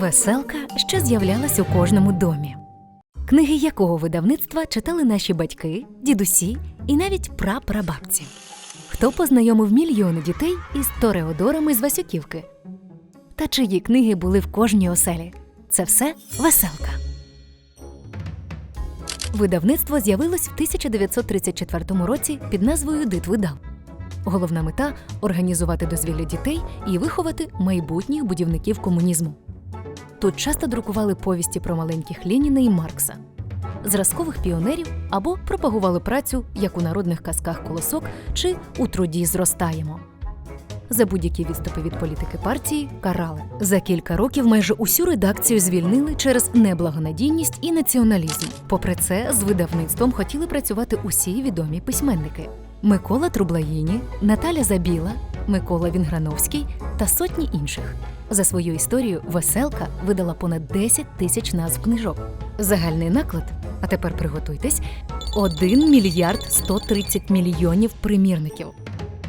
Веселка, що з'являлась у кожному домі. Книги якого видавництва читали наші батьки, дідусі і навіть прапрабабці. Хто познайомив мільйони дітей із Тореодорами з Васюківки? Та чиї книги були в кожній оселі? Це все веселка. Видавництво з'явилось в 1934 році під назвою Дитвидав. Головна мета організувати дозвілля дітей і виховати майбутніх будівників комунізму. Тут часто друкували повісті про маленьких Леніна і Маркса, зразкових піонерів або пропагували працю, як у народних казках колосок чи у труді зростаємо. За будь-які відступи від політики партії карали. За кілька років майже усю редакцію звільнили через неблагонадійність і націоналізм. Попри це, з видавництвом хотіли працювати усі відомі письменники: Микола Трублаїні, Наталя Забіла, Микола Вінграновський та сотні інших. За свою історію веселка видала понад 10 тисяч назв книжок. Загальний наклад, а тепер приготуйтесь, 1 мільярд 130 мільйонів примірників.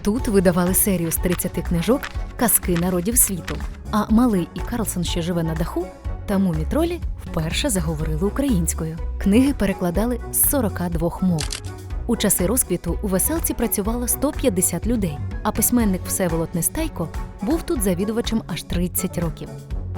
Тут видавали серію з 30 книжок Казки народів світу. А малий і Карлсон, що живе на даху, та мумітролі вперше заговорили українською. Книги перекладали з 42 мов. У часи розквіту у веселці працювало 150 людей, а письменник Всеволод Нестайко був тут завідувачем аж 30 років.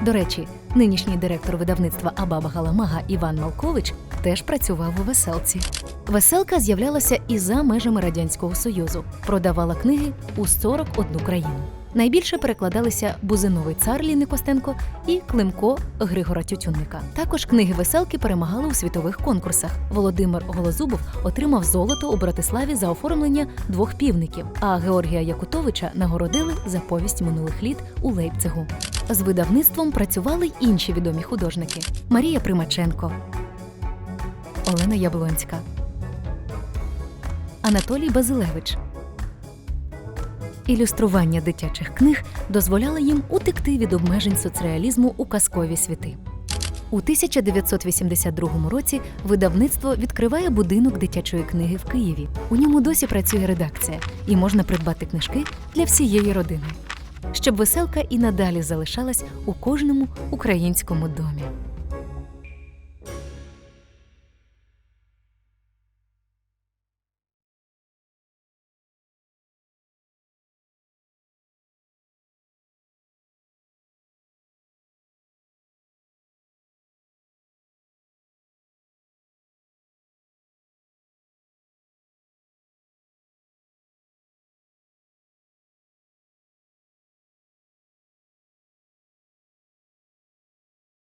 До речі, нинішній директор видавництва Абаба Галамага Іван Малкович теж працював у веселці. Веселка з'являлася і за межами Радянського Союзу, продавала книги у 41 країну. Найбільше перекладалися Бузиновий цар Ліни Костенко і Климко Григора Тютюнника. Також книги веселки перемагали у світових конкурсах. Володимир Голозубов отримав золото у Братиславі за оформлення двох півників, а Георгія Якутовича нагородили за повість минулих літ у Лейпцигу. З видавництвом працювали й інші відомі художники: Марія Примаченко, Олена Яблонська, Анатолій Базилевич. Ілюстрування дитячих книг дозволяло їм утекти від обмежень соцреалізму у казкові світи. У 1982 році видавництво відкриває будинок дитячої книги в Києві. У ньому досі працює редакція, і можна придбати книжки для всієї родини, щоб веселка і надалі залишалась у кожному українському домі.